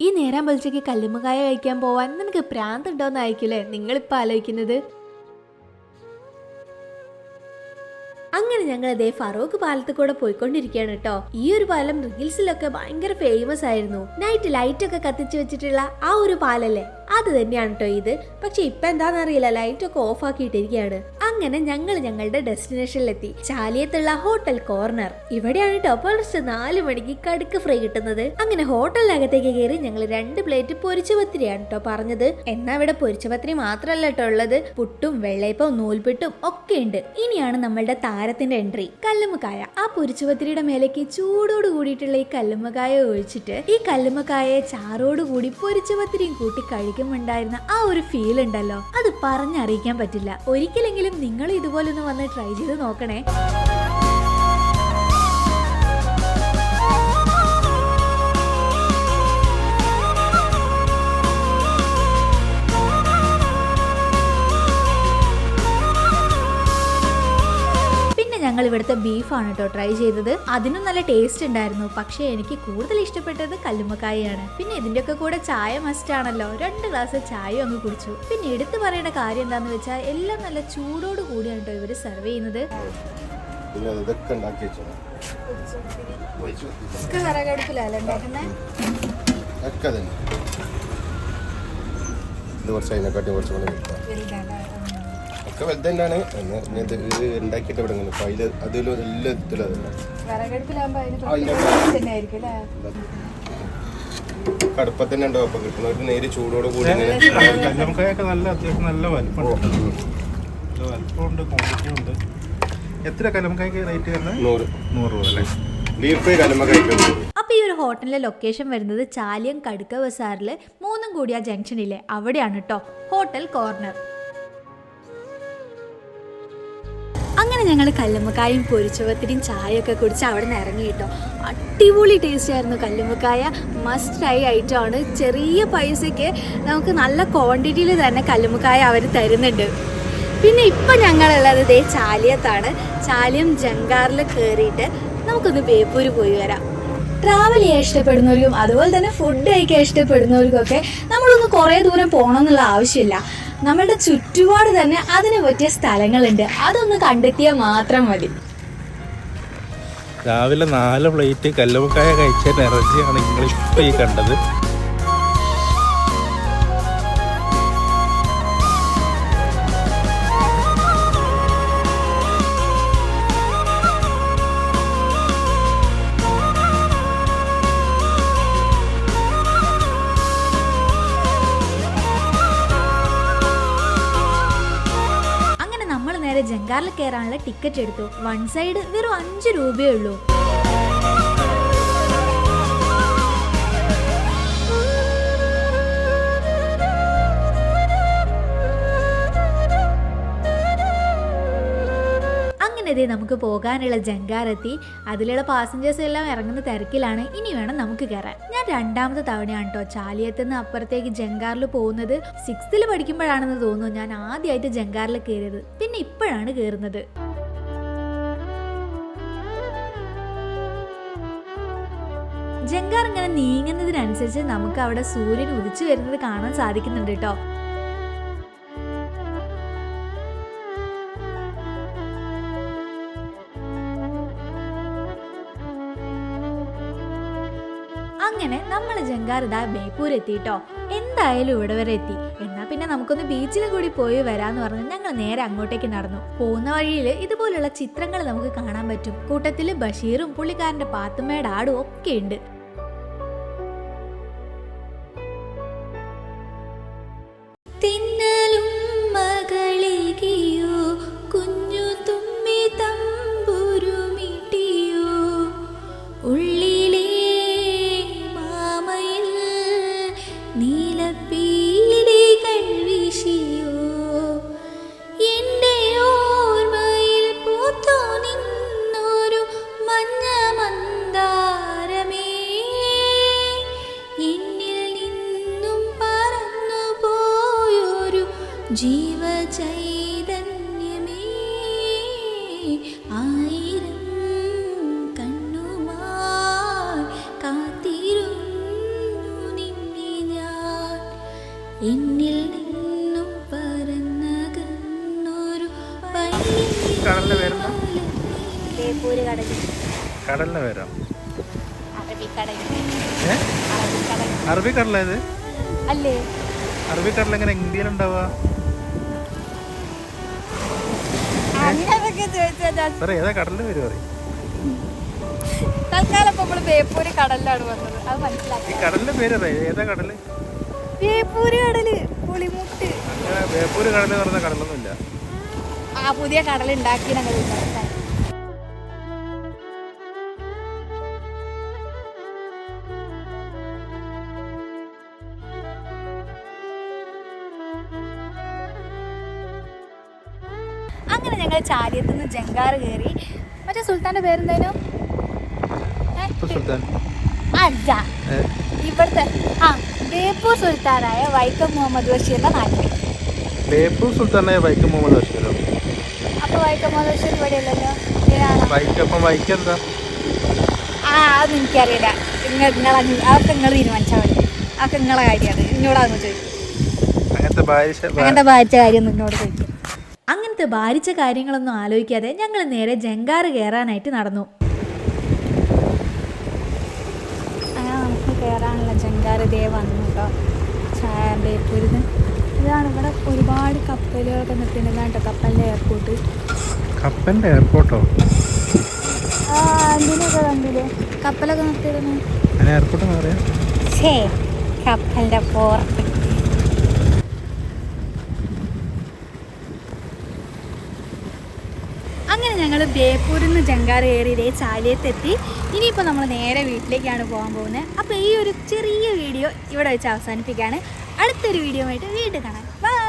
ഈ നേരം പൊലിച്ചയ്ക്ക് കല്ലുമ്മക്കായ കഴിക്കാൻ പോവാൻ നിനക്ക് പ്രാന്ത് ഉണ്ടോന്ന് നിങ്ങൾ നിങ്ങളിപ്പോൾ ആലോചിക്കുന്നത്? അങ്ങനെ ഞങ്ങൾ അതേ ഫറൂഖ് പാലത്ത് കൂടെ പോയിക്കൊണ്ടിരിക്കുകയാണ് കേട്ടോ. ഈ ഒരു പാലം റീൽസിലൊക്കെ ഭയങ്കര ഫേമസ് ആയിരുന്നു. നൈറ്റ് ലൈറ്റ് ഒക്കെ കത്തിച്ചു വെച്ചിട്ടുള്ള ആ ഒരു പാലല്ലേ? അത് തന്നെയാണ് കേട്ടോ ഇത്. പക്ഷെ ഇപ്പൊ എന്താണെന്നറിയില്ല ലൈറ്റ് ഒക്കെ ഓഫ് ആക്കിയിട്ടിരിക്കുകയാണ് അങ്ങനെ ഞങ്ങൾ ഞങ്ങളുടെ ഡെസ്റ്റിനേഷനിലെത്തി. ചാലിയത്തുള്ള ഹോട്ടൽ കോർണർ. ഇവിടെയാണ് കേട്ടോ പുലർച്ചെ നാല് മണിക്ക് കടുക്ക് ഫ്രൈ കിട്ടുന്നത്. അങ്ങനെ ഹോട്ടലിനകത്തേക്ക് കയറി ഞങ്ങൾ രണ്ട് പ്ലേറ്റ് പൊരിച്ച പത്തിരിയാണ് കേട്ടോ പറഞ്ഞത്. എന്നാ ഇവിടെ പൊരിച്ച പത്തിരി മാത്രമല്ല കേട്ടോ ഉള്ളത്. പുട്ടും വെള്ളയപ്പവും നൂൽപിട്ടും ഒക്കെ ഉണ്ട്. ഇനിയാണ് നമ്മളുടെ താരത്തിന്റെ എൻട്രി. കല്ലുമ്മക്കായ. ആ പൊരിച്ച പത്തിരിയുടെ മേലേക്ക് ചൂടോട് കൂടിയിട്ടുള്ള ഈ കല്ലുമ്മക്കായ ഒഴിച്ചിട്ട് ഈ കല്ലുമ്മക്കായ ചാറോട് കൂടി പൊരിച്ച പത്തിരിയും കൂട്ടി കഴിക്കുമ്പോൾ ഉണ്ടായിരുന്ന ആ ഒരു ഫീൽ ഉണ്ടല്ലോ. അത് പറഞ്ഞറിയിക്കാൻ പറ്റില്ല. ഒരിക്കലെങ്കിലും നിങ്ങൾ ഇതുപോലൊന്ന് വന്ന് ട്രൈ ചെയ്ത് നോക്കണേ. ഞങ്ങൾ ഇവിടുത്തെ ബീഫാണ് കേട്ടോ ട്രൈ ചെയ്തത്. അതിനും നല്ല ടേസ്റ്റ് ഉണ്ടായിരുന്നു. പക്ഷേ എനിക്ക് കൂടുതൽ ഇഷ്ടപ്പെട്ടത് കല്ലുമ്മക്കായാണ്. പിന്നെ ഇതിന്റെയൊക്കെ കൂടെ ചായ മസ്റ്റ് ആണല്ലോ. രണ്ട് ഗ്ലാസ് ചായ അങ്ങ് കുടിച്ചു. പിന്നെ എടുത്തു പറയേണ്ട കാര്യം എന്താന്ന് വെച്ചാൽ എല്ലാം നല്ല ചൂടോട് കൂടിയാണ് കേട്ടോ ഇവർ സെർവ് ചെയ്യുന്നത്. പിന്നെ ഇതൊക്കെ ഉണ്ടാക്കി വെച്ചത് ഇത് കുറച്ച് അതിനെക്കാട്ടി കുറച്ച് കൂടെ. ഒക്കെ വലുത് തന്നെയാണ് ഇത് ഉണ്ടാക്കിയിട്ട് ഇവിടെ ഇങ്ങനെ അതിൽ അതിലും എല്ലാ എത്തില്ല കടുപ്പത്തന്നെ ഉണ്ടോ? അപ്പൊ കിട്ടുന്ന ഒരു നേര് ചൂടോട് കൂടി കല്ലുമക്കായൊക്കെ നല്ല അത്യാവശ്യം നല്ല വലുപ്പമുണ്ട്. നല്ല വലിപ്പമുണ്ട് ക്വാണ്ടിറ്റി ഉണ്ട്. എത്ര കലമക്കായ്ക്ക് റേറ്റ് വരുന്നത്? നൂറ്. നൂറ് രൂപ അല്ലേ? ബീഫ് അപ്പൊ ഈ ഒരു ഹോട്ടലിലെ ലൊക്കേഷൻ വരുന്നത് ചാലിയം കടുക്ക ബസാറിൽ മൂന്നും കൂടിയ ജംഗ്ഷനിലെ അവിടെയാണ് കേട്ടോ ഹോട്ടൽ കോർണർ ഞങ്ങൾ കല്ലുമ്മക്കായും പൊരിച്ചുവത്തിരിയും ചായയൊക്കെ കുടിച്ച് അവിടെ നിന്ന് ഇറങ്ങി കേട്ടോ. അടിപൊളി ടേസ്റ്റ് ആയിരുന്നു കല്ലുമ്മക്കായ. മസ്റ്റ് ട്രൈ ഐറ്റമാണ് ചെറിയ പൈസയ്ക്ക് നമുക്ക് നല്ല ക്വാണ്ടിറ്റിയിൽ തന്നെ കല്ലുമ്മക്കായ അവർ തരുന്നുണ്ട്. പിന്നെ ഇപ്പം ഞങ്ങളുള്ളത് ഇതേ ചാലിയത്താണ്. ചാലിയം ജങ്കാറിൽ കയറിയിട്ട് നമുക്കൊന്ന് ബേപ്പൂര് പോയി വരാം. ട്രാവൽ ചെയ്യാൻ ഇഷ്ടപ്പെടുന്നവർക്കും അതുപോലെ തന്നെ ഫുഡ് കഴിക്കാൻ ഇഷ്ടപ്പെടുന്നവർക്കൊക്കെ നമ്മളൊന്ന് കുറേ ദൂരം പോകണമെന്നുള്ള ആവശ്യമില്ല. നമ്മളുടെ ചുറ്റുപാട് തന്നെ അതിന് പറ്റിയ സ്ഥലങ്ങളുണ്ട്. അതൊന്ന് കണ്ടെത്തിയാൽ മാത്രം മതി. രാവിലെ നാല് പ്ലേറ്റ് കല്ലുമക്കായ കഴിച്ച എനർജിയാണ് നിങ്ങൾ ഇപ്പോൾ ഈ കണ്ടത്. കയറാനുള്ള ടിക്കറ്റ് എടുത്തു. വൺ സൈഡ് വെറും അഞ്ച് രൂപയേ ഉള്ളൂ. അങ്ങനെ നമുക്ക് പോകാനുള്ള ജങ്കാറെത്തി. അതിലുള്ള പാസഞ്ചേഴ്സ് എല്ലാം ഇറങ്ങുന്ന തിരക്കിലാണ്. ഇനി വേണം നമുക്ക് കയറാൻ. ഞാൻ രണ്ടാമത്തെ തവണയാണ് കേട്ടോ ചാലിയത്ത് നിന്ന് അപ്പുറത്തേക്ക് ജങ്കാറിൽ പോകുന്നത്. സിക്സ്ത്തിൽ പഠിക്കുമ്പോഴാണെന്ന് തോന്നുന്നു ഞാൻ ആദ്യമായിട്ട് ജങ്കാറിൽ കയറിയത്. പിന്നെ ഇപ്പോഴാണ് കയറുന്നത്. ജങ്കാർ ഇങ്ങനെ നീങ്ങുന്നതിനനുസരിച്ച് നമുക്ക് അവിടെ സൂര്യൻ ഉദിച്ചു വരുന്നത് കാണാൻ സാധിക്കുന്നുണ്ട് കേട്ടോ അങ്ങനെ നമ്മൾ ജങ്കാർ ബേപ്പൂർ എത്തിയിട്ടോ എന്തായാലും ഇവിടെ വരെ എത്തി. എന്നാ പിന്നെ നമുക്കൊന്ന് ബീച്ചിൽ കൂടി പോയി വരാന്ന് പറഞ്ഞ് ഞങ്ങൾ നേരെ അങ്ങോട്ടേക്ക് നടന്നു. പോകുന്ന വഴിയിൽ ഇതുപോലുള്ള ചിത്രങ്ങൾ നമുക്ക് കാണാൻ പറ്റും. കൂട്ടത്തിൽ ബഷീറും പുള്ളിക്കാരന്റെ പാത്തുമ്മയുടെ ആടും ഒക്കെ ഉണ്ട്. തിന്നലും ജീവചൈതന്യമേ ആയിരം കണ്ണുമായി കാത്തിരുന്നു നിന്നെ എന്നിൽ നിന്നും പറന്നകന്നൊരു ബേപ്പൂര് അറബിക്കടല ഇത്? അല്ലേ? അറബിക്കടൽ എങ്ങനെ ഇന്ത്യയിലുണ്ടാവുക ഏതാ കടലിൽ പേര് പറയും? തൽക്കാലം ഇപ്പൊ നമ്മൾ ബേപ്പൂര് കടലിലാണ് വന്നത്. അത് മനസ്സിലാക്കി കടലിന്റെ പേര് ഏതാ കടൽ? ബേപ്പൂര് കടൽ പുളിമുട്ട്. അങ്ങനെ ബേപ്പൂര് കടൽ പറഞ്ഞ കടലൊന്നുമില്ല. ആ പുതിയ കടൽ ഉണ്ടാക്കി ഞങ്ങൾ അങ്ങനെ ഞങ്ങൾ ചാലിയത്ത് നിന്ന് ജങ്കാറ് കയറി മറ്റേ സുൽത്താന്റെ പേരെന്തേനു? അല്ല? ഇവിടുത്തെ ആ ബേപ്പൂർ സുൽത്താനായ വൈക്കം മുഹമ്മദ് ബഷീറിന്റെ നാട്ടിൽ ബേപ്പൂർ സുൽത്താനായ വൈക്കം മുഹമ്മദ് ബഷീറോ അപ്പൊ വൈക്കം മുഹമ്മദ് ബഷീർ ഇവിടെ അല്ലല്ലോ ഏതാണ്? വൈക്കം അപ്പം ആ അത് എനിക്കറിയില്ല. നിങ്ങൾ നിങ്ങളെ അതൊക്കെ നിങ്ങൾ തീരുമാനിച്ചാൽ മതി. അതൊക്കെ നിങ്ങളെ കാര്യമാണ്. എന്നോടാന്ന് ചോദിക്കും. അങ്ങനത്തെ ഭാര്യ അങ്ങനത്തെ ഭാര്യ കാര്യം നിന്നോട് ചോദിക്കും. അങ്ങനത്തെ ഭാരിച്ച കാര്യങ്ങളൊന്നും ആലോചിക്കാതെ ഞങ്ങൾ നേരെ ജങ്കാറ് കയറാനായിട്ട് നടന്നു. നമുക്ക് കയറാനുള്ള ജങ്കാറ് ദേ വന്നു കേട്ടോ ചായ ബേപ്പൂരിന്ന് ഇതാണ് ഇവിടെ ഒരുപാട് കപ്പലുകളൊക്കെ നിൽക്കുന്നുണ്ട് കേട്ടോ കപ്പലിന്റെ എയർപോർട്ട്. കപ്പലിന്റെ എയർപോർട്ടോ? ആ എന്തിനൊക്കെ കണ്ടില്ലേ? കപ്പലൊക്കെ നിർത്തിയിരുന്നു. എയർപോർട്ട് കപ്പലിന്റെ പോർട്ട് അങ്ങനെ ഞങ്ങൾ ബേപ്പൂരിൽ നിന്ന് ജങ്കാർ കയറി ഇതേ ചാലിയത്തെത്തി. ഇനിയിപ്പോൾ നമ്മൾ നേരെ വീട്ടിലേക്കാണ് പോകാൻ പോകുന്നത്. അപ്പോൾ ഈ ഒരു ചെറിയ വീഡിയോ ഇവിടെ വെച്ച് അവസാനിപ്പിക്കുകയാണ്. അടുത്തൊരു വീഡിയോ ആയിട്ട് വീണ്ടും കാണാം. ബൈ